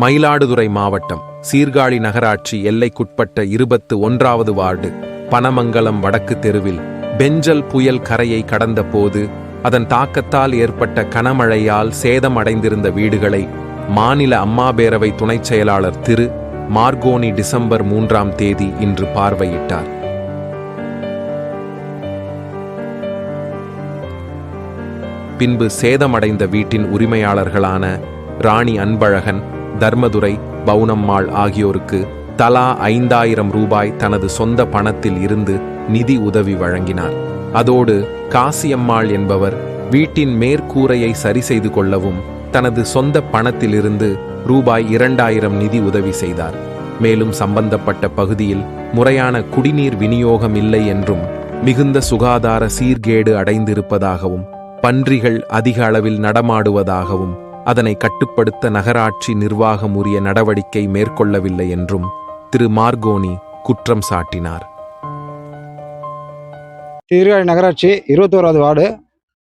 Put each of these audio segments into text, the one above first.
மயிலாடுதுறை மாவட்டம் சீர்காழி நகராட்சி எல்லைக்குட்பட்ட இருபத்து ஒன்றாவது வார்டு பனமங்கலம் வடக்கு தெருவில் பெஞ்சல் புயல் கரையை கடந்த போது அதன் தாக்கத்தால் ஏற்பட்ட கனமழையால் சேதமடைந்திருந்த வீடுகளை மாநில அம்மா பேரவை துணைச் செயலாளர் திரு. மார்கோனி டிசம்பர் மூன்றாம் தேதி இன்று பார்வையிட்டார். பின்பு சேதமடைந்த வீட்டின் உரிமையாளர்களான ராணி அன்பழகன் தர்மதுரை பவுனம்மாள் ஆகியோருக்கு தலா ஐந்தாயிரம் ரூபாய் தனது சொந்த பணத்தில் இருந்து நிதி உதவி வழங்கினார். அதோடு காசியம்மாள் என்பவர் வீட்டின் மேற்கூரையை சரி செய்து கொள்ளவும் தனது சொந்த பணத்திலிருந்து ரூபாய் இரண்டாயிரம் நிதி உதவி செய்தார். மேலும் சம்பந்தப்பட்ட பகுதியில் முறையான குடிநீர் விநியோகம் இல்லை என்றும் மிகுந்த சுகாதார சீர்கேடு அடைந்திருப்பதாகவும் பன்றிகள் அதிக அளவில் நடமாடுவதாகவும் அதனை கட்டுப்படுத்த நகராட்சி நிர்வாகம் உரிய நடவடிக்கை மேற்கொள்ளவில்லை என்றும் திரு மார்கோனி குற்றம் சாட்டினார். சீர்காழி நகராட்சி இருபத்தோராவது வார்டு.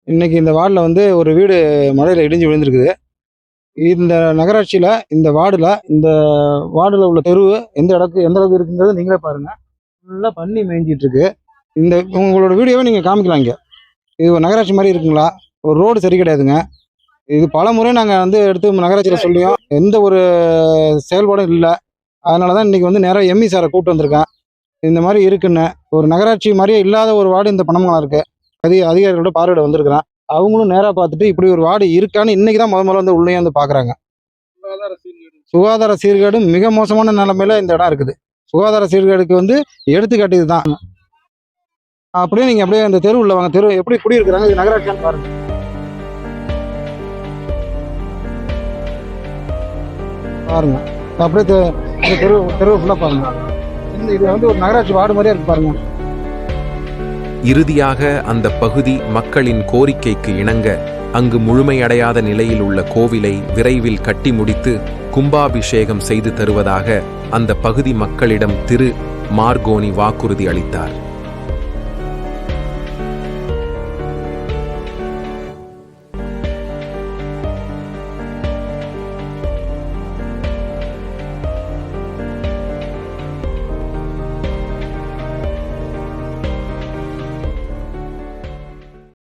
இன்னைக்கு இந்த வார்டில் வந்து ஒரு வீடு மழையில் இடிஞ்சு விழுந்திருக்குது. இந்த நகராட்சியில் இந்த வார்டில் இந்த வார்டில் உள்ள தெரு எந்த இடத்துக்கு எந்த அளவுக்கு இருக்குங்கிறது நீங்களே பாருங்கள் ஃபுல்லாக பண்ணி மேய்ஞ்சிட்ருக்கு. இந்த உங்களோட வீடியோவை நீங்கள் காமிக்கலாம் இங்கே. இது நகராட்சி மாதிரி இருக்குங்களா? ஒரு ரோடு சரி கிடையாதுங்க. இது பல முறை நாங்கள் வந்து எடுத்து நகராட்சியில் சொல்லியும் எந்த ஒரு செயல்பாடும் இல்லை. அதனால தான் இன்றைக்கி வந்து நேராக எம்இ சாரை கூப்பிட்டு வந்திருக்கேன். இந்த மாதிரி இருக்குன்னு. ஒரு நகராட்சி மாதிரியே இல்லாத ஒரு வார்டு இந்த பணமங்கலம் இருக்கு. அதிக அதிகாரிகளோட பார்வையிட வந்திருக்கிறேன். அவங்களும் நேராக பார்த்துட்டு இப்படி ஒரு வார்டு இருக்கான்னு இன்னைக்கு தான் முத முதல்ல வந்து உள்ளே வந்து பார்க்குறாங்க சுகாதார சீர்கேடு. மிக மோசமான நிலைமையில இந்த இடம் இருக்குது. சுகாதார சீர்கேடுக்கு வந்து எடுத்துக்காட்டு இதுதான் அப்படியே நீங்க அப்படியே அந்த தெரு உள்ள வாங்க. தெரு எப்படி குடியிருக்கிறாங்க? இது நகராட்சியான்னு பாருங்க. பாருங்க. அப்படியே தெரு தெருவு ஃபுல்லாக பாருங்க. இந்த இது வந்து ஒரு நகராட்சி வார்டு மாதிரியே இருக்கு பாருங்க. இறுதியாக அந்த பகுதி மக்களின் கோரிக்கைக்கு இணங்க அங்கு முழுமையடையாத நிலையில் உள்ள கோவிலை விரைவில் கட்டி முடித்து கும்பாபிஷேகம் செய்து தருவதாக அந்த பகுதி மக்களிடம் திரு. மார்கோனி வாக்குறுதி அளித்தார்.